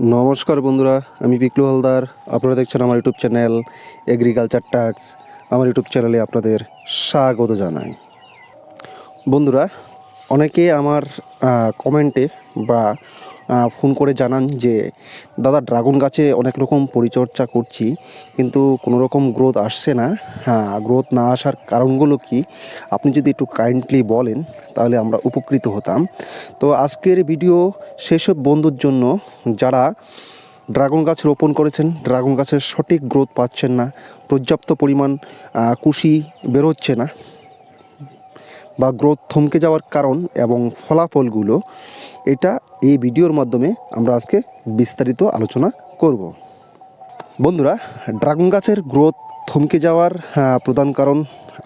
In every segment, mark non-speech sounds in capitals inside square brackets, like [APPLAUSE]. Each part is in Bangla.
নমস্কার বন্ধুরা, আমি পিকলু হালদার। আপনারা দেখছেন আমার ইউটিউব চ্যানেল এগ্রিকালচার ট্যাক্স। আমার ইউটিউব চ্যানেলে আপনাদের স্বাগত জানাই। বন্ধুরা অনেকে আমার কমেন্টে বা ফোন করে জানান যে, দাদা, ড্রাগন গাছে অনেক রকম পরিচর্যা করছি, কিন্তু কোনো রকম গ্রোথ আসছে না। হ্যাঁ গ্রোথ না আসার কারণগুলো কি? আপনি যদি একটু কাইন্ডলি বলেন, তাহলে আমরা উপকৃত হতাম। তো আজকের ভিডিও সেসব বন্ধুর জন্য যারা ড্রাগন গাছ রোপণ করেছেন, ড্রাগন গাছের সঠিক গ্রোথ পাচ্ছেন না, পর্যাপ্ত পরিমাণ কুশি বেরোচ্ছে না বা গ্রোথ থমকে যাওয়ার কারণ এবং ফলাফলগুলো, এটা এই ভিডিওর মাধ্যমে আমরা আজকে বিস্তারিত আলোচনা করব। বন্ধুরা, ড্রাগন গাছের গ্রোথ থমকে যাওয়ার প্রধান কারণ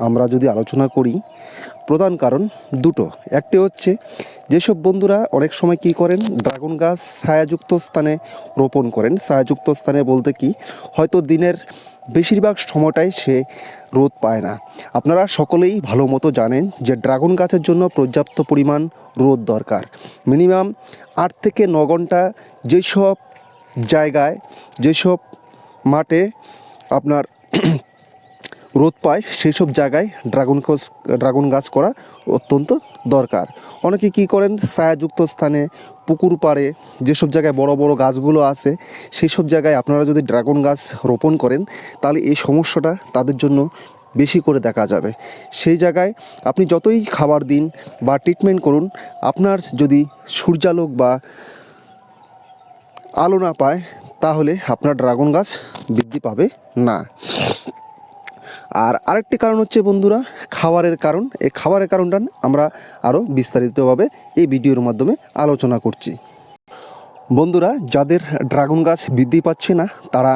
আমরা যদি আলোচনা করি, প্রধান কারণ দুটো। একটি হচ্ছে, যেসব বন্ধুরা অনেক সময় কি করেন, ড্রাগন গাছ ছায়াযুক্ত স্থানে রোপণ করেন। ছায়াযুক্ত স্থানে বলতে কি, হয়তো দিনের বেশিরভাগ সময়টাই সে রোদ পায় না। আপনারা সকলেই ভালো মতো জানেন যে ড্রাগন গাছের জন্য পর্যাপ্ত পরিমাণ রোদ দরকার। মিনিমাম আট থেকে ন ঘণ্টা যেসব জায়গায়, যেসব মাঠে আপনার রোদ পায় সেই সব জায়গায় ড্রাগন গাছ ড্রাগন গাছ করা অত্যন্ত দরকার। অনেকে কি করেন? ছায়াযুক্ত স্থানে, পুকুর পাড়ে, যেসব জায়গায় বড় বড় গাছগুলো আছে সেই সব জায়গায় আপনারা যদি ড্রাগন গাছ রোপণ করেন, তাহলে এই সমস্যাটা তাদের জন্য বেশি করে দেখা যাবে। সেই জায়গায় আপনি যতই খাবার দিন বা ট্রিটমেন্ট করুন, আপনার যদি সূর্যালোক বা আলো না পায়, তাহলে আপনার ড্রাগন গাছ বৃদ্ধি পাবে না। আর আরেকটি কারণ হচ্ছে বন্ধুরা, খাবারের কারণ। এই খাবারের কারণটা আমরা আরও বিস্তারিতভাবে এই ভিডিওর মাধ্যমে আলোচনা করছি। বন্ধুরা, যাদের ড্রাগন গাছ বৃদ্ধি পাচ্ছে না, তারা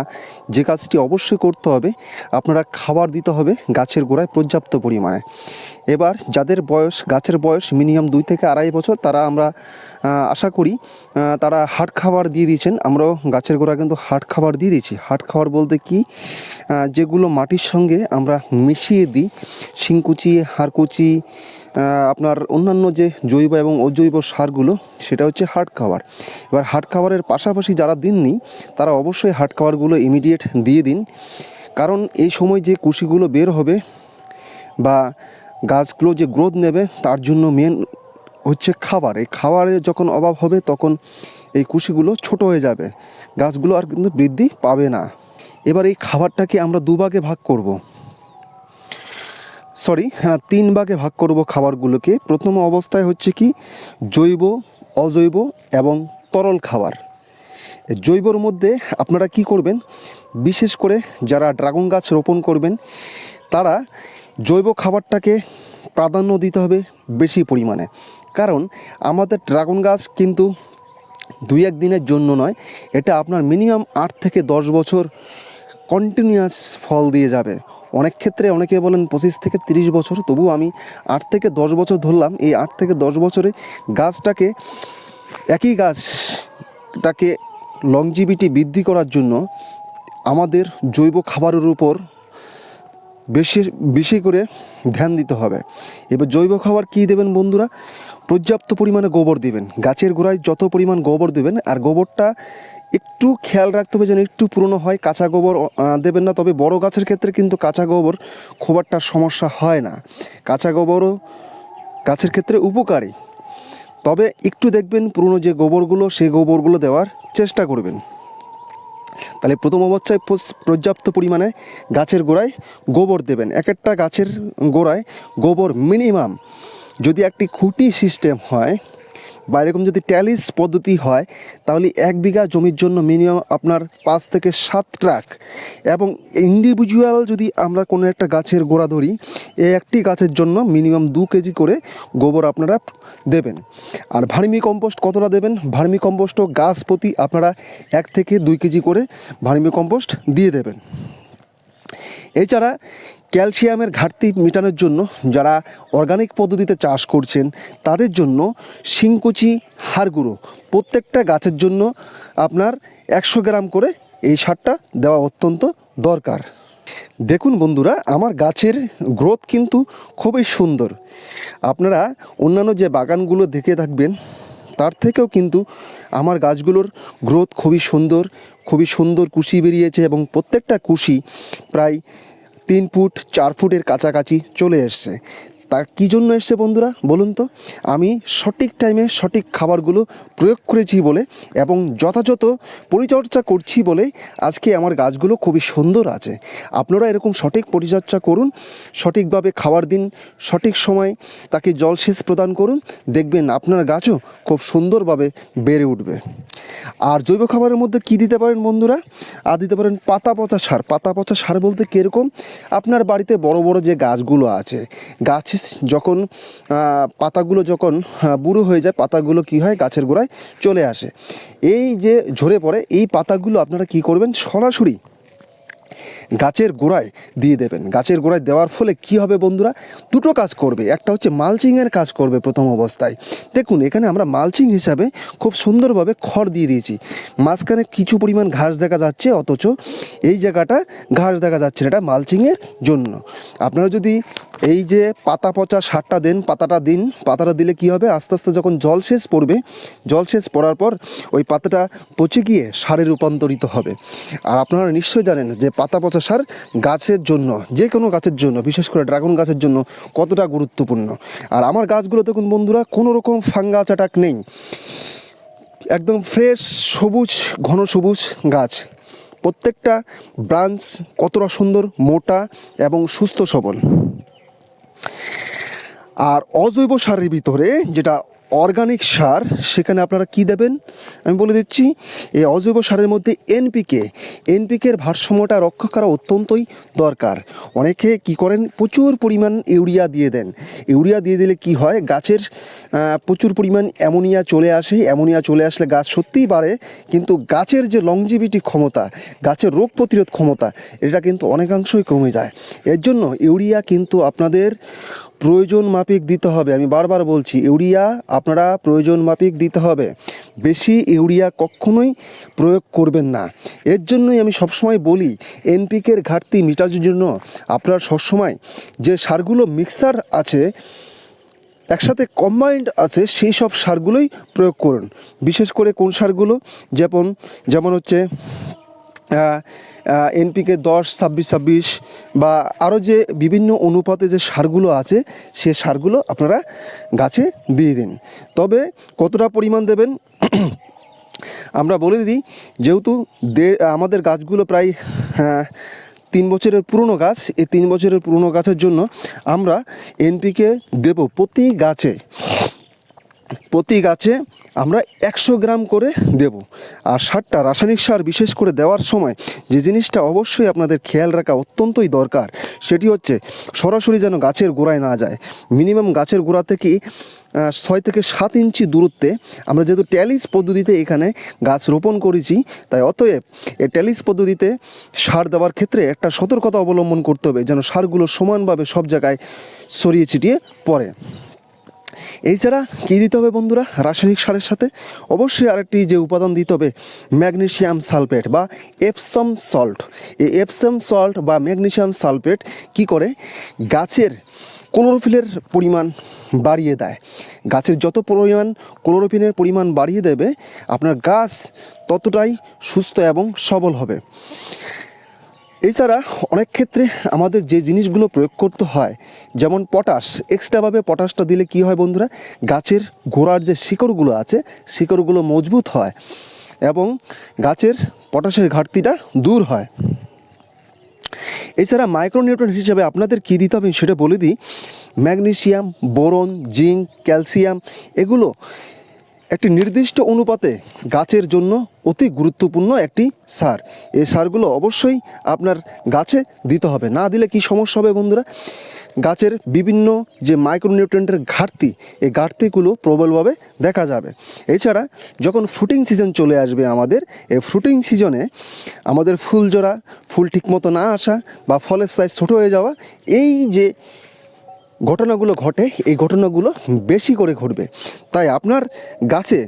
যে কাজটি অবশ্যই করতে হবে, আপনারা খাবার দিতে হবে গাছের গোড়ায় পর্যাপ্ত পরিমাণে। এবার যাদের বয়স, গাছের বয়স মিনিমাম দুই থেকে আড়াই বছর, তারা আমরা আশা করি তারা হাট খাবার দিয়ে দিয়েছেন। আমরাও গাছের গোড়া কিন্তু হাট খাবার দিয়ে দিয়েছি। হাট খাবার বলতে কি? যেগুলো মাটির সঙ্গে আমরা মিশিয়ে দিই, শিংকুচি, হাড়কুচি আপনার অন্যান্য যে জৈব এবং অজৈব সারগুলো, সেটা হচ্ছে হার্ড খাবার এবার হাট খাবারের পাশাপাশি যারা দিননি, তারা অবশ্যই হার্ড খাবারগুলো ইমিডিয়েট দিয়ে দিন। কারণ এই সময় যে কুশিগুলো বের হবে বা গাছগুলো যে গ্রোথ নেবে, তার জন্য মেন হচ্ছে খাবার। এই খাবারের যখন অভাব হবে, তখন এই কুশিগুলো ছোট হয়ে যাবে। গাছগুলো আর কিন্তু বৃদ্ধি পাবে না। এবার এই খাবারটাকে আমরা দুভাগে ভাগ করব। সরি হ্যাঁ তিন ভাগে ভাগ করব খাবারগুলোকে। প্রথম অবস্থায় হচ্ছে কি, জৈব, অজৈব এবং তরল খাবার। জৈবর মধ্যে আপনারা কি করবেন, বিশেষ করে যারা ড্রাগন গাছ রোপণ করবেন, তারা জৈব খাবারটাকে প্রাধান্য দিতে হবে বেশি পরিমাণে। কারণ আমাদের ড্রাগন গাছ কিন্তু দুই এক দিনের জন্য নয়, এটা আপনার মিনিমাম আট থেকে দশ বছর কন্টিনিউয়াস ফল দিয়ে যাবে। অনেক ক্ষেত্রে অনেকে বলেন পঁচিশ থেকে তিরিশ বছর তবু আমি আট থেকে দশ বছর ধরলাম। এই আট থেকে দশ বছরে গাছটাকে, একই গাছটাকে লংজিভিটি বৃদ্ধি করার জন্য আমাদের জৈব খাবারের উপর বেশি বেশি করে ধ্যান দিতে হবে। এবার জৈব খাবার কী দেবেন বন্ধুরা? পর্যাপ্ত পরিমাণে গোবর দিবেন। গাছের গোড়ায় যত পরিমাণ গোবর দেবেন, আর গোবরটা একটু খেয়াল রাখতে হবে যেন একটু পুরনো হয়, কাঁচা গোবর দেবেন না। তবে বড় গাছের ক্ষেত্রে কিন্তু কাঁচা গোবর খুব একটা সমস্যা হয় না। কাঁচা গোবরও গাছের ক্ষেত্রে উপকারী। তবে একটু দেখবেন পুরনো যে গোবরগুলো, সেই গোবরগুলো দেওয়ার চেষ্টা করবেন। তাহলে প্রথম অবস্থায় পর্যাপ্ত পরিমাণে গাছের গোড়ায় গোবর দেবেন। এক একটা গাছের গোড়ায় গোবর মিনিমাম। যদি একটি খুঁটি সিস্টেম হয় বা এরকম যদি ট্যালিস পদ্ধতি হয়, তাহলে এক বিঘা জমির জন্য মিনিমাম আপনার পাঁচ থেকে সাত ট্রাক এবং ইন্ডিভিজুয়াল যদি আমরা কোনো একটা গাছের গোড়া ধরি এই একটি গাছের জন্য মিনিমাম দু কেজি করে গোবর আপনারা দেবেন। আর ভার্মি কম্পোস্ট কতটা দেবেন? ভার্মি কম্পোস্টও গাছ প্রতি আপনারা এক থেকে দুই কেজি করে ভার্মি কম্পোস্ট দিয়ে দেবেন। এছাড়া ক্যালসিয়ামের ঘাটতি মেটানোর জন্য যারা অর্গানিক পদ্ধতিতে চাষ করছেন, তাদের জন্য শিংকুচি হাড়গুঁড়ো প্রত্যেকটা গাছের জন্য আপনার একশো গ্রাম করে এই সারটা দেওয়া অত্যন্ত দরকার। দেখুন বন্ধুরা, আমার গাছের গ্রোথ কিন্তু খুবই সুন্দর। আপনারা অন্যান্য যে বাগানগুলো দেখে থাকবেন তার থেকেও কিন্তু আমার গাছগুলোর গ্রোথ খুবই সুন্দর খুবই সুন্দর কুশি বেরিয়েছে এবং প্রত্যেকটা কুশি প্রায় তিন ফুট, চার ফুটের কাছাকাছি চলে এসছে। তা কী জন্য এসছে বন্ধুরা? বলুন তো। আমি সঠিক টাইমে সঠিক খাবারগুলো প্রয়োগ করেছি বলে এবং যথাযথ পরিচর্যা করছি বলে আজকে আমার গাছগুলো খুবই সুন্দর আছে। আপনারা এরকম সঠিক পরিচর্যা করুন, সঠিকভাবে খাবার দিন, সঠিক সময় তাকে জলসেচ প্রদান করুন, দেখবেন আপনার গাছও খুব সুন্দরভাবে বেড়ে উঠবে। আর জৈব খাবারের মধ্যে কি দিতে পারেন বন্ধুরা? আর দিতে পারেন পাতা পচা সার। পাতা পচা সার বলতে কীরকম? আপনার বাড়িতে বড় বড় যে গাছগুলো আছে, গাছ যখন পাতাগুলো যখন বুড়ো হয়ে যায়, পাতাগুলো কি হয়? গাছের গোড়ায় চলে আসে। এই যে ঝরে পড়ে, এই পাতাগুলো আপনারা কি করবেন? সরাসরি গাছের গোড়ায় দিয়ে দেবেন। গাছের গোড়ায় দেওয়ার ফলে কি হবে বন্ধুরা? দুটো কাজ করবে। একটা হচ্ছে মালচিংয়ের কাজ করবে প্রথম অবস্থায়। দেখুন, এখানে আমরা মালচিং হিসাবে খুব সুন্দরভাবে খড় দিয়ে দিয়েছি। মাঝখানে কিছু পরিমাণ ঘাস দেখা যাচ্ছে, অথচ এই জায়গাটা ঘাস দেখা যাচ্ছে এটা মালচিংয়ের জন্য। আপনারা যদি এই যে পাতা পচা সারটা দেন, পাতাটা দিন, পাতাটা দিলে কি হবে? আস্তে আস্তে যখন জলসেচ পড়বে জলসেচ পড়ার পর ওই পাতাটা পচে গিয়ে সারে রূপান্তরিত হবে। আর আপনারা নিশ্চয়ই জানেন যে পাতা পচা সার গাছের জন্য, যে কোনো গাছের জন্য, বিশেষ করে ড্রাগন গাছের জন্য কতটা গুরুত্বপূর্ণ। আর আমার গাছগুলো দেখুন বন্ধুরা, কোনো রকম ফাঙ্গাস অ্যাটাক নেই। একদম ফ্রেশ, সবুজ, ঘন সবুজ গাছ। প্রত্যেকটা ব্রাঞ্চ কতটা সুন্দর, মোটা এবং সুস্থ সবল। আর অজৈব সারের ভিতরে যেটা অর্গানিক সার, সেখানে আপনারা কি দেবেন? আমি বলে দিচ্ছি, এই অজৈব সারের মধ্যে এনপিকে এনপিকের ভারসাম্যটা রক্ষা করা অত্যন্তই দরকার। অনেকে কি করেন? প্রচুর পরিমাণ ইউরিয়া দিয়ে দেন। ইউরিয়া দিয়ে দিলে কি হয়? গাছের প্রচুর পরিমাণ অ্যামোনিয়া চলে আসে। অ্যামোনিয়া চলে আসলে গাছ সত্যিই বাড়ে, কিন্তু গাছের যে লংজিভিটি ক্ষমতা, গাছের রোগ প্রতিরোধ ক্ষমতা, এটা কিন্তু অনেকাংশই কমে যায়। এর জন্য ইউরিয়া কিন্তু আপনাদের প্রয়োজন মাফিক দিতে হবে। আমি বারবার বলছি, ইউরিয়া আপনারা প্রয়োজন মাফিক দিতে হবে। বেশি ইউরিয়া কখনোই প্রয়োগ করবেন না। এর জন্যই আমি সবসময় বলি এনপিকের ঘাটতি মেটানোর জন্য আপনারা সবসময় যে সারগুলো মিক্সার আছে, একসাথে কম্বাইন্ড আছে, সেই সব সারগুলোই প্রয়োগ করুন। বিশেষ করে কোন সারগুলো? যেমন যেমন হচ্ছে এনপিকে দশ ছাব্বিশ ছাব্বিশ বা আরও যে বিভিন্ন অনুপাতে যে সারগুলো আছে সে সারগুলো আপনারা গাছে দিয়ে দিন। তবে কতটা পরিমাণ দেবেন? [CLEARS THROAT] আমরা বলে দিই যেহেতু আমাদের গাছগুলো প্রায় আহ, তিন বছরের পুরনো গাছ এই তিন বছরের পুরনো গাছের জন্য আমরা এনপিকে দেব প্রতি গাছে। প্রতি গাছে আমরা একশো গ্রাম করে দেব। আর সারটা রাসায়নিক সার বিশেষ করে দেওয়ার সময় যে জিনিসটা অবশ্যই আপনাদের খেয়াল রাখা অত্যন্তই দরকার, সেটি হচ্ছে সরাসরি যেন গাছের গোড়ায় না যায়। মিনিমাম গাছের গোড়া থেকে ছয় থেকে সাত ইঞ্চি দূরত্বে আমরা যেহেতু ট্যালিস পদ্ধতিতে এখানে গাছ রোপণ করেছি, তাই অতএব এই ট্যালিস পদ্ধতিতে সার দেওয়ার ক্ষেত্রে একটা সতর্কতা অবলম্বন করতে হবে, যেন সারগুলো সমানভাবে সব জায়গায় ছড়িয়ে ছিটিয়ে পড়ে। এছাড়া কী দিতে হবে বন্ধুরা? রাসায়নিক সারের সাথে অবশ্যই আরেকটি যে উপাদান দিতে হবে ম্যাগনেশিয়াম সালফেট বা এপসম সল্ট। এই এপসম সল্ট বা ম্যাগনেশিয়াম সালফেট কি করে? গাছের ক্লোরোফিলের পরিমাণ বাড়িয়ে দেয়। গাছের যত পরিমাণ ক্লোরোফিলের পরিমাণ বাড়িয়ে দেবে, আপনার গাছ ততটাই সুস্থ এবং সবল হবে। এছাড়া অনেক ক্ষেত্রে আমাদের যে জিনিসগুলো প্রয়োগ করতে হয়, যেমন পটাশ, এক্সট্রাভাবে পটাশটা দিলে কি হয় বন্ধুরা? গাছের গোড়ার যে শিকড়গুলো আছে, শিকড়গুলো মজবুত হয় এবং গাছের পটাশের ঘাটতিটা দূর হয়। এছাড়া মাইক্রোনিউট্রন হিসেবে আপনাদের কী দিতে হবে সেটা বলে দিই। ম্যাগনেশিয়াম বোরন, জিঙ্ক, ক্যালসিয়াম, এগুলো একটি নির্দিষ্ট অনুপাতে গাছের জন্য অতি গুরুত্বপূর্ণ একটি সার। এই সারগুলো অবশ্যই আপনার গাছে দিতে হবে। না দিলে কি সমস্যা হবে বন্ধুরা? গাছের বিভিন্ন যে মাইক্রোনিউট্রেন্টের ঘাটতি, এই ঘাটতিগুলো প্রবলভাবে দেখা যাবে। এছাড়া যখন ফ্রুটিং সিজন চলে আসবে আমাদের, এই ফ্রুটিং সিজনে আমাদের ফুল জোড়া ফুল ঠিকমতো না আসা বা ফলের সাইজ ছোটো হয়ে যাওয়া, এই যে ঘটনাগুলো ঘটে, এই ঘটনাগুলো বেশি করে ঘটবে। তাই আপনার গাছে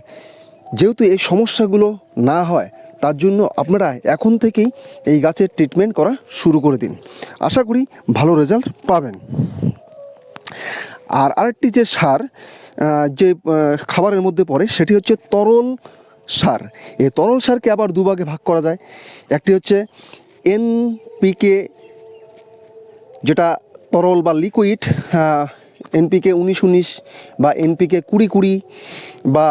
যেহেতু এই সমস্যাগুলো না হয়, তার জন্য আপনারা এখন থেকেই এই গাছের ট্রিটমেন্ট করা শুরু করে দিন। আশা করি ভালো রেজাল্ট পাবেন। আর আরেকটি যে সার যে খাবারের মধ্যে পড়ে, সেটি হচ্ছে তরল সার। এই তরল সারকে আবার দুভাগে ভাগ করা যায়। একটি হচ্ছে এনপিকে যেটা তরল বা লিকুইড এনপিকে উনিশ উনিশ বা এনপিকে কুড়ি কুড়ি বা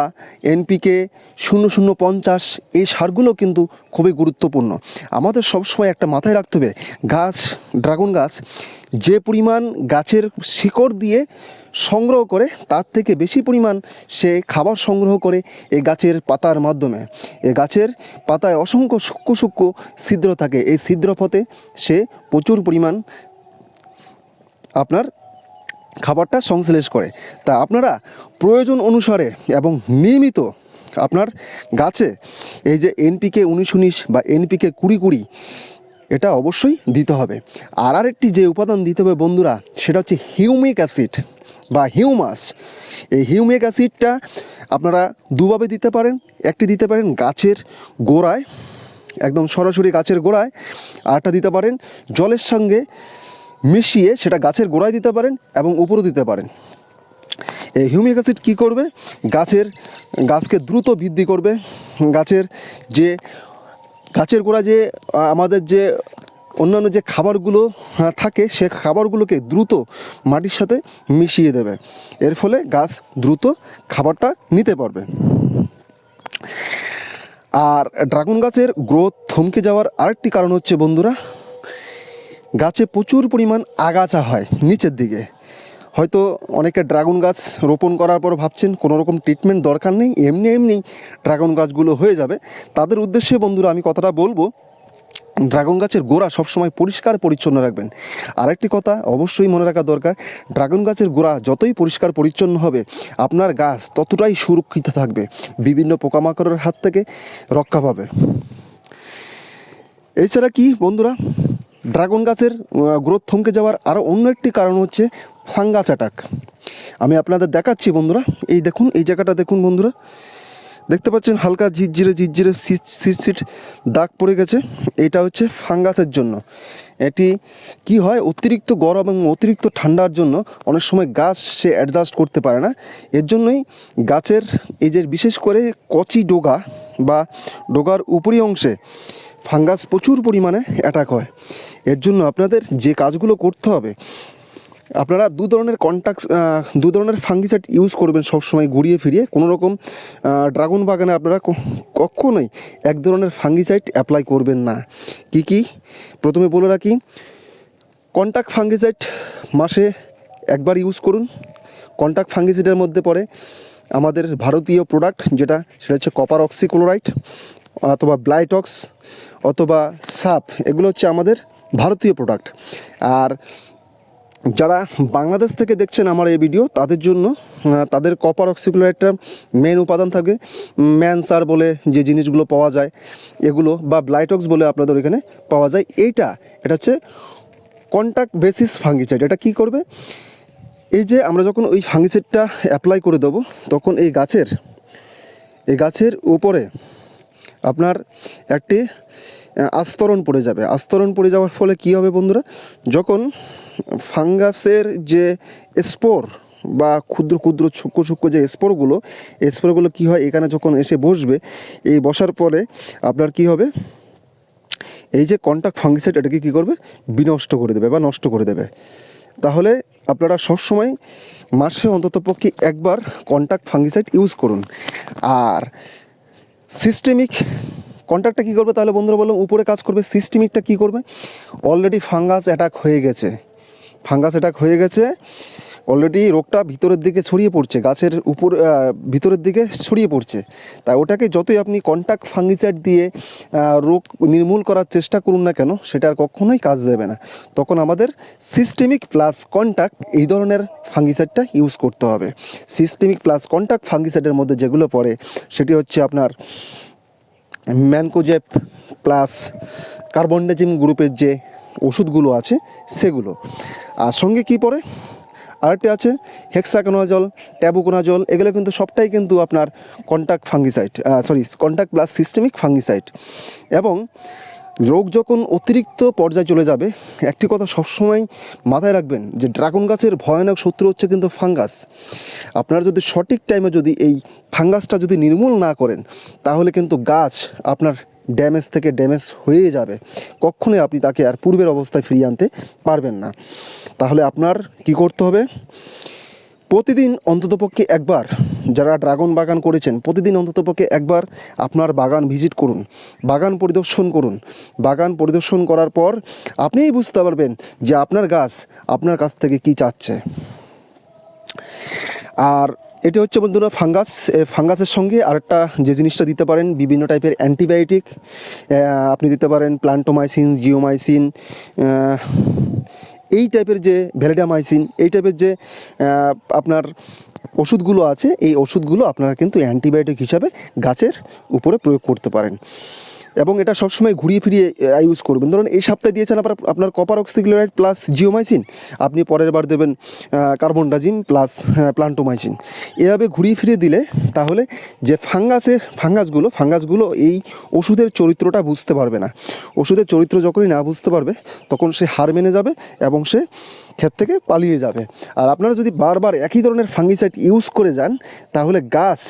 এনপিকে শূন্য শূন্য পঞ্চাশ, এই সারগুলো কিন্তু খুবই গুরুত্বপূর্ণ। আমাদের সবসময় একটা মাথায় রাখতে হবে, গাছ, ড্রাগন গাছ, যে পরিমাণ গাছের শিকড় দিয়ে সংগ্রহ করে, তার থেকে বেশি পরিমাণ সে খাবার সংগ্রহ করে এই গাছের পাতার মাধ্যমে। এ গাছের পাতায় অসংখ্য সূক্ষ্ম সূক্ষ্ম ছিদ্র থাকে, এই ছিদ্র পথে সে প্রচুর পরিমাণ আপনার খাবারটা সংশ্লেষ করে। তা আপনারা প্রয়োজন অনুসারে এবং নিয়মিত আপনার গাছে এই যে এনপিকে উনিশ উনিশ বা এনপিকে কুড়ি কুড়ি, এটা অবশ্যই দিতে হবে। আর আরেকটি যে উপাদান দিতে হবে বন্ধুরা, সেটা হচ্ছে হিউমিক অ্যাসিড বা হিউমাস। এই হিউমিক অ্যাসিডটা আপনারা দুভাবে দিতে পারেন। একটি দিতে পারেন গাছের গোড়ায়, একদম সরাসরি গাছের গোড়ায় আরটা দিতে পারেন জলের সঙ্গে মিশিয়ে সেটা গাছের গোড়ায় দিতে পারেন এবং উপরে দিতে পারেন। এই হিউমিক অ্যাসিড কী করবে? গাছের, গাছকে দ্রুত বৃদ্ধি করবে। গাছের যে, গাছের গোড়া যে, আমাদের যে অন্যান্য যে খাবারগুলো থাকে, সে খাবারগুলোকে দ্রুত মাটির সাথে মিশিয়ে দেবে। এর ফলে গাছ দ্রুত খাবারটা নিতে পারবে। আর ড্রাগন গাছের গ্রোথ থমকে যাওয়ার আরেকটি কারণ হচ্ছে, বন্ধুরা গাছে প্রচুর পরিমাণ আগাছা হয় নিচের দিকে। হয়তো অনেকে ড্রাগন গাছ রোপণ করার পর ভাবছেন, কোনো রকম ট্রিটমেন্ট দরকার নেই, এমনি এমনি ড্রাগন গাছগুলো হয়ে যাবে। তাদের উদ্দেশ্যে বন্ধুরা, আমি কথাটা বলব, ড্রাগন গাছের গোড়া সবসময় পরিষ্কার পরিচ্ছন্ন রাখবেন। আরেকটি কথা অবশ্যই মনে রাখা দরকার, ড্রাগন গাছের গোড়া যতই পরিষ্কার পরিচ্ছন্ন হবে, আপনার গাছ ততটাই সুরক্ষিত থাকবে, বিভিন্ন পোকামাকড়ের হাত থেকে রক্ষা পাবে। এছাড়া কি বন্ধুরা? ড্রাগন গাছের গ্রোথ থমকে যাওয়ার আরও অন্য একটি কারণ হচ্ছে ফাঙ্গাস অ্যাটাক আমি আপনাদের দেখাচ্ছি বন্ধুরা, এই দেখুন, এই জায়গাটা দেখুন বন্ধুরা। দেখতে পাচ্ছেন হালকা ঝিরঝিরে ঝিরঝিরে সিট সিট সিট দাগ পড়ে গেছে। এটা হচ্ছে ফাঙ্গাসের জন্য। এটি কি হয়? অতিরিক্ত গরম এবং অতিরিক্ত ঠান্ডার জন্য অনেক সময় গাছ সে অ্যাডজাস্ট করতে পারে না। এর জন্যই গাছের, এই যে বিশেষ করে কচি ডোগা বা ডোগার উপরি অংশে ফাঙ্গাস প্রচুর পরিমাণে অ্যাটাক হয়। এর জন্য আপনাদের যে কাজগুলো করতে হবে, আপনারা দু ধরনের কন্ট্যাক্ট দু ধরনের ফাঙ্গিসাইড ইউজ করবেন সবসময় ঘুরিয়ে ফিরিয়ে। কোনো রকম ড্রাগন বাগানে আপনারা কখনোই এক ধরনের ফাঙ্গিসাইড অ্যাপ্লাই করবেন না। কি কি? প্রথমে বলে রাখি কন্ট্যাক্ট ফাঙ্গিসাইড মাসে একবার ইউজ করুন। কন্ট্যাক্ট ফাঙ্গিসাইডের মধ্যে পড়ে আমাদের ভারতীয় প্রোডাক্ট যেটা, সেটা হচ্ছে কপার অক্সিক্লোরাইড অথবা ব্লাইটক্স অথবা সাপ এগুলো হচ্ছে আমাদের ভারতীয় প্রোডাক্ট আর যারা বাংলাদেশ থেকে দেখছেন আমার এই ভিডিও তাদের জন্য তাদের কপার অক্সিকুলারটা মেন উপাদান থাকে। ম্যানসার বলে যে জিনিসগুলো পাওয়া যায়, এগুলো বা ব্লাইটক্স বলে আপনাদের এখানে পাওয়া যায়। এইটা, এটা হচ্ছে কন্ট্যাক্ট বেসিস ফাঙ্গিসাইড এটা কি করবে? এই যে আমরা যখন ওই ফাঙ্গিসাইডটা অ্যাপ্লাই করে দেবো, তখন এই গাছের এই গাছের উপরে আপনার একটি আস্তরণ পড়ে যাবে। আস্তরণ পড়ে যাওয়ার ফলে কি হবে বন্ধুরা? যখন ফাঙ্গাসের যে স্পোর বা ক্ষুদ্র ক্ষুদ্র সূক্ষ্ম সূক্ষ্ম যে স্পোরগুলো স্পোরগুলো কী হয়? এখানে যখন এসে বসবে, এই বসার পরে আপনার কি হবে? এই যে কন্ট্যাক্ট ফাঙ্গিসাইড এটাকে কী করবে? বিনষ্ট করে দেবে বা নষ্ট করে দেবে। তাহলে আপনারা সবসময় মাসে অন্তত পক্ষে একবার কন্ট্যাক্ট ফাঙ্গিসাইড ইউজ করুন। আর সিস্টেমিক কন্ট্রাক্টটা কী করবে? তাহলে বন্ধুরা বললাম উপরে কাজ করবে সিস্টেমিকটা কী করবে? অলরেডি ফাঙ্গাস অ্যাটাক হয়ে গেছে। ফাঙ্গাস অ্যাটাক হয়ে গেছে। অলরেডি রোগটা ভিতরের দিকে ছড়িয়ে পড়ছে, গাছের উপর ভিতরের দিকে ছড়িয়ে পড়ছে। তাই ওটাকে যতই আপনি কন্ট্যাক্ট ফাঙ্গিসাইড দিয়ে রোগ নির্মূল করার চেষ্টা করুন না কেন, সেটা আর কখনোই কাজ দেবে না। তখন আমাদের সিস্টেমিক প্লাস কন্ট্যাক্ট এই ধরনের ফাঙ্গিসাইডটা ইউজ করতে হবে। সিস্টেমিক প্লাস কন্ট্যাক্ট ফাঙ্গিসাইডের মধ্যে যেগুলো পড়ে, সেটি হচ্ছে আপনার ম্যানকোজেপ প্লাস কার্বনডাজিম গ্রুপের যে ওষুধগুলো আছে, সেগুলো। আর সঙ্গে কি পড়ে? আরেকটি আছে হেক্সাকোনাজল ট্যাবুকোনাজল এগুলো কিন্তু সবটাই কিন্তু আপনার contact fungicide sorry contact plus systemic fungicide এবং রোগ যখন অতিরিক্ত পর্যায়ে চলে যাবে, একটি কথা সবসময় মাথায় রাখবেন যে ড্রাগন গাছের ভয়ানক শত্রু হচ্ছে কিন্তু ফাঙ্গাস। আপনারা যদি সঠিক টাইমে যদি এই ফাঙ্গাসটা যদি নির্মূল না করেন, তাহলে কিন্তু গাছ আপনার ড্যামেজ থেকে ড্যামেজ হয়ে যাবে, কখনোই আপনি তাকে আর পূর্বের অবস্থায় ফিরিয়ে আনতে পারবেন না। তাহলে আপনার কি করতে হবে? প্রতিদিন অন্ততপক্ষে একবার যারা ড্রাগন বাগান করেছেন, প্রতিদিন অন্ততপক্ষে একবার আপনার বাগান ভিজিট করুন, বাগান পরিদর্শন করুন। বাগান পরিদর্শন করার পর আপনিই বুঝতে পারবেন যে আপনার গাছ আপনার কাছ থেকে কি চাচ্ছে। আর এটা হচ্ছে বন্ধুরা ফাঙ্গাস। ফাঙ্গাসের সঙ্গে আরেকটা যে জিনিসটা দিতে পারেন, বিভিন্ন টাইপের অ্যান্টিবায়োটিক। আপনি দিতে পারেন প্লান্টোমাইসিন, জিওমাইসিন এই টাইপের যে ভ্যালিডামাইসিন, এই টাইপের যে আপনার ওষুধগুলো আছে, এই ওষুধগুলো আপনারা কিন্তু অ্যান্টিবায়োটিক হিসাবে গাছের উপরে প্রয়োগ করতে পারেন। এবং এটা সবসময় ঘুরিয়ে ফিরিয়ে ইউজ করবেন। ধরুন এই সপ্তাহে দিয়েছেন আপনার আপনার কপার অক্সিক্লোরাইড প্লাস জিওমাইসিন আপনি পরের বার দেবেন কার্বন ডাজিম প্লাস প্লান্টোমাইসিন এভাবে ঘুরিয়ে ফিরিয়ে দিলে তাহলে যে ফাঙ্গাসের ফাঙ্গাসগুলো ফাঙ্গাসগুলো এই ওষুধের চরিত্রটা বুঝতে পারবে না। ওষুধের চরিত্র যখনই না বুঝতে পারবে, তখন সে হার মেনে যাবে এবং সে ক্ষেত থেকে পালিয়ে যাবে। আর আপনারা যদি বারবার একই ধরনের ফাঙ্গিসাইড ইউজ করে যান, তাহলে গাছ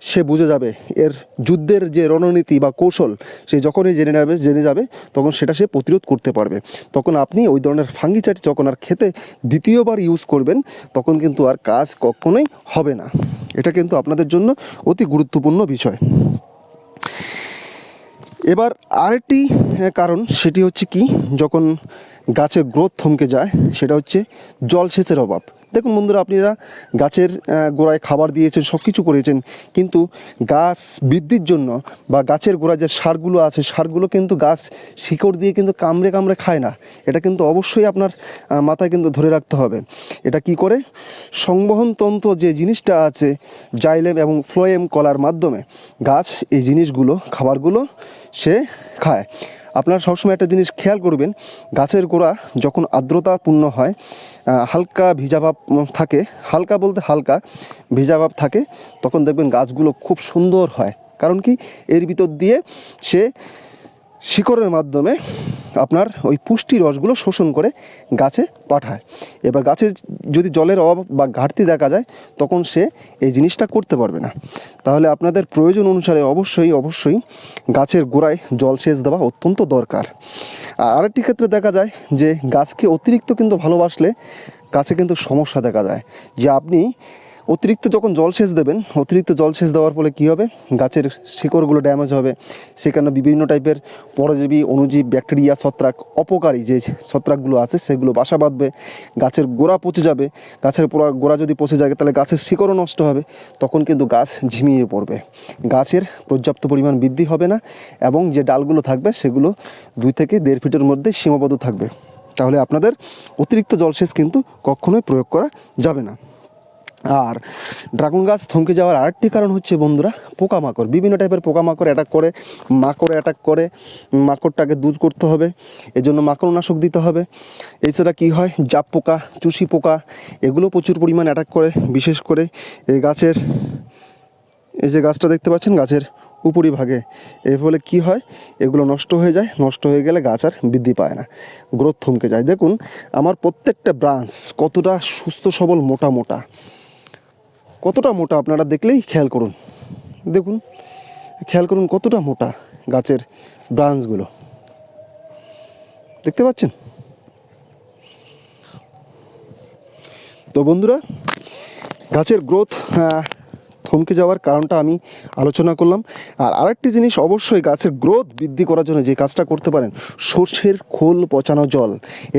সে বুঝে যাবে। এর যুদ্ধের যে রণনীতি বা কৌশল, সে যখনই জেনে নেবে, জেনে যাবে, তখন সেটা সে প্রতিরোধ করতে পারবে। তখন আপনি ওই ধরনের ফাঙ্গিসাইড যখন আর খেতে দ্বিতীয়বার ইউজ করবেন, তখন কিন্তু আর কাজ কখনোই হবে না। এটা কিন্তু আপনাদের জন্য অতি গুরুত্বপূর্ণ বিষয়। এবার আরেকটি কারণ, সেটি হচ্ছে কি, যখন গাছের গ্রোথ থমকে যায়, সেটা হচ্ছে জলসেচের অভাব। দেখুন বন্ধুরা, আপনারা গাছের গোড়ায় খাবার দিয়েছেন সব কিছু করেছেন, কিন্তু গাছ বৃদ্ধির জন্য বা গাছের গোড়ায় যে সারগুলো আছে, সারগুলো কিন্তু গাছ শিকড় দিয়ে কিন্তু কামড়ে কামড়ে খায় না। এটা কিন্তু অবশ্যই আপনার মাথায় কিন্তু ধরে রাখতে হবে। এটা কি করে? সংবহন সংবহনতন্ত্র যে জিনিসটা আছে, জাইলেম এবং ফ্লোয়েম কলার মাধ্যমে গাছ এই জিনিসগুলো, খাবারগুলো সে খায়। আপনারা সবসময় একটা জিনিস খেয়াল করবেন, গাছের গোড়া যখন আর্দ্রতাপূর্ণ হয় হালকা ভিজাভাব থাকে, হালকা বলতে হালকা ভিজাভাব থাকে, তখন দেখবেন গাছগুলো খুব সুন্দর হয়। কারণ কি? এর ভিতর দিয়ে সে শিকড়ের মাধ্যমে আপনার ওই পুষ্টি রসগুলো শোষণ করে গাছে পাঠায়। এবার গাছে যদি জলের অভাব বা ঘাটতি দেখা যায়, তখন সে এই জিনিসটা করতে পারবে না। তাহলে আপনাদের প্রয়োজন অনুসারে অবশ্যই অবশ্যই গাছের গোড়ায় জলসেচ দেওয়া অত্যন্ত দরকার। আর আরেকটি ক্ষেত্রে দেখা যায় যে, গাছকে অতিরিক্ত কিন্তু ভালোবাসলে গাছে কিন্তু সমস্যা দেখা যায়। যে আপনি অতিরিক্ত যখন জলসেচ দেবেন, অতিরিক্ত জলসেচ দেওয়ার ফলে কী হবে? গাছের শিকড়গুলো ড্যামেজ হবে। সেখানে বিভিন্ন টাইপের পরজীবী অণুজীব ব্যাকটেরিয়া ছত্রাক, অপকারী যে ছত্রাকগুলো আছে, সেগুলো বাসা বাঁধবে, গাছের গোড়া পচে যাবে। গাছের পোড়া গোড়া যদি পচে যায়, তাহলে গাছের শিকড়ও নষ্ট হবে। তখন কিন্তু গাছ ঝিমিয়ে পড়বে। গাছের পর্যাপ্ত পরিমাণ বৃদ্ধি হবে না এবং যে ডালগুলো থাকবে, সেগুলো দুই থেকে দেড় ফিটের মধ্যে সীমাবদ্ধ থাকবে। তাহলে আপনাদের অতিরিক্ত জলসেচ কিন্তু কখনোই প্রয়োগ করা যাবে না। আর ড্রাগন গাছ থমকে যাওয়ার আরেকটি কারণ হচ্ছে বন্ধুরা পোকামাকড়। বিভিন্ন টাইপের পোকামাকড় অ্যাটাক করে, মাকড় অ্যাটাক করে, মাকড়টাকে দূর করতে হবে, এজন্য মাকড়নাশক দিতে হবে। এছাড়া কি হয়? জাপ পোকা, চুষি পোকা, এগুলো প্রচুর পরিমাণ অ্যাটাক করে। বিশেষ করে এই গাছের, এই যে গাছটা দেখতে পাচ্ছেন, গাছের উপরি ভাগে এর ফলে কি হয়? এগুলো নষ্ট হয়ে যায়। নষ্ট হয়ে গেলে গাছ আর বৃদ্ধি পায় না। গ্রোথ থমকে যায়। দেখুন, আমার প্রত্যেকটা ব্রাঞ্চ কতটা সুস্থ, সবল, মোটা মোটা। কতটা মোটা আপনারা দেখলেই খেয়াল করুন। দেখুন, খেয়াল করুন কতটা মোটা গাছের ব্রাঞ্চগুলো। দেখতে পাচ্ছেন? তো বন্ধুরা, গাছের গ্রোথ থমকে যাওয়ার কারণটা আমি আলোচনা করলাম। আর আরেকটি জিনিস, অবশ্যই গাছের গ্রোথ বৃদ্ধি করার জন্য যে কাজটা করতে পারেন, সর্ষের খোল পচানো জল।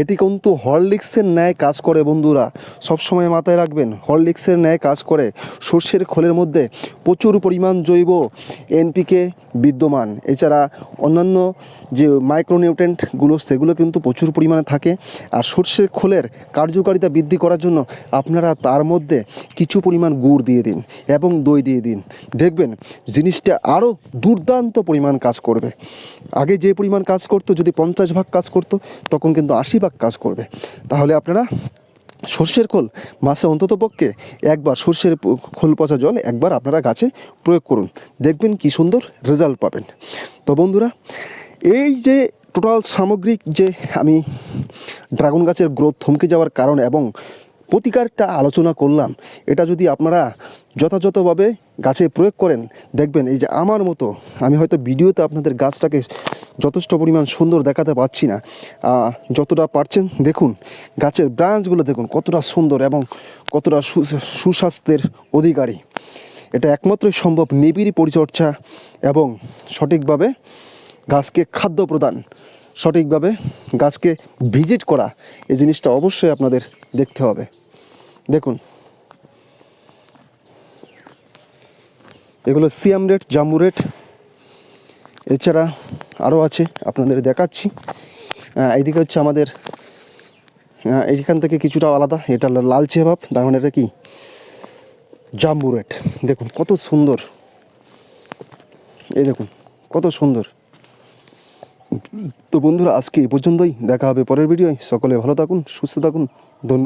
এটি কিন্তু হরলিক্সের ন্যায় কাজ করে বন্ধুরা। সবসময় মাথায় রাখবেন, হরলিক্সের ন্যায় কাজ করে। সর্ষের খোলের মধ্যে প্রচুর পরিমাণ জৈব এনপিকে বিদ্যমান। এছাড়া অন্যান্য যে মাইক্রোনিউট্রেন্টগুলো সেগুলো কিন্তু প্রচুর পরিমাণে থাকে। আর সর্ষের খোলের কার্যকারিতা বৃদ্ধি করার জন্য আপনারা তার মধ্যে কিছু পরিমাণ গুড় দিয়ে দিন। এবং দই দিয়ে দিন। দেখবেন জিনিসটা আরও দুর্দান্ত পরিমাণ কাজ করবে। আগে যে পরিমাণ কাজ করতো, যদি পঞ্চাশ ভাগ কাজ করতো, তখন কিন্তু আশি ভাগ কাজ করবে। তাহলে আপনারা সর্ষের খোল মাসে অন্তত পক্ষে একবার সর্ষের খোল পচা জল একবার আপনারা গাছে প্রয়োগ করুন। দেখবেন কি সুন্দর রেজাল্ট পাবেন। তো বন্ধুরা, এই যে টোটাল সামগ্রিক যে আমি ড্রাগন গাছের গ্রোথ থমকে যাওয়ার কারণ এবং প্রতিকারটা আলোচনা করলাম, এটা যদি আপনারা যথাযথভাবে গাছে প্রয়োগ করেন, দেখবেন এই যে আমার মতো, আমি হয়তো ভিডিওতে আপনাদের গাছটাকে যথেষ্ট পরিমাণ সুন্দর দেখাতে পাচ্ছি না যতটা পারছেন দেখুন, গাছের ব্রাঞ্চগুলো দেখুন, কতটা সুন্দর এবং কতটা সুস্বাস্থ্যের অধিকারী। এটা একমাত্রই সম্ভব নিবিড় পরিচর্যা এবং সঠিকভাবে গাছকে খাদ্য প্রদান সঠিকভাবে গাছকে ভিজিট করা এই জিনিসটা অবশ্যই আপনাদের দেখতে হবে। দেখুন। এগুলো সিয়াম রেট জাম্বু রেট। এছাড়া আরও আছে, আপনাদের দেখাচ্ছি। এইদিকে হচ্ছে আমাদের এইখান থেকে কিছুটা আলাদা। এটা লালচে ভাব, তার মানে এটা কি? জাম্বু রেট। দেখুন, কত সুন্দর। এই দেখুন, কত সুন্দর। তো বন্ধুরা, আজকে এই পর্যন্তই। দেখা হবে পরের ভিডিওয়। সকলে ভালো থাকুন, সুস্থ থাকুন। ধন্য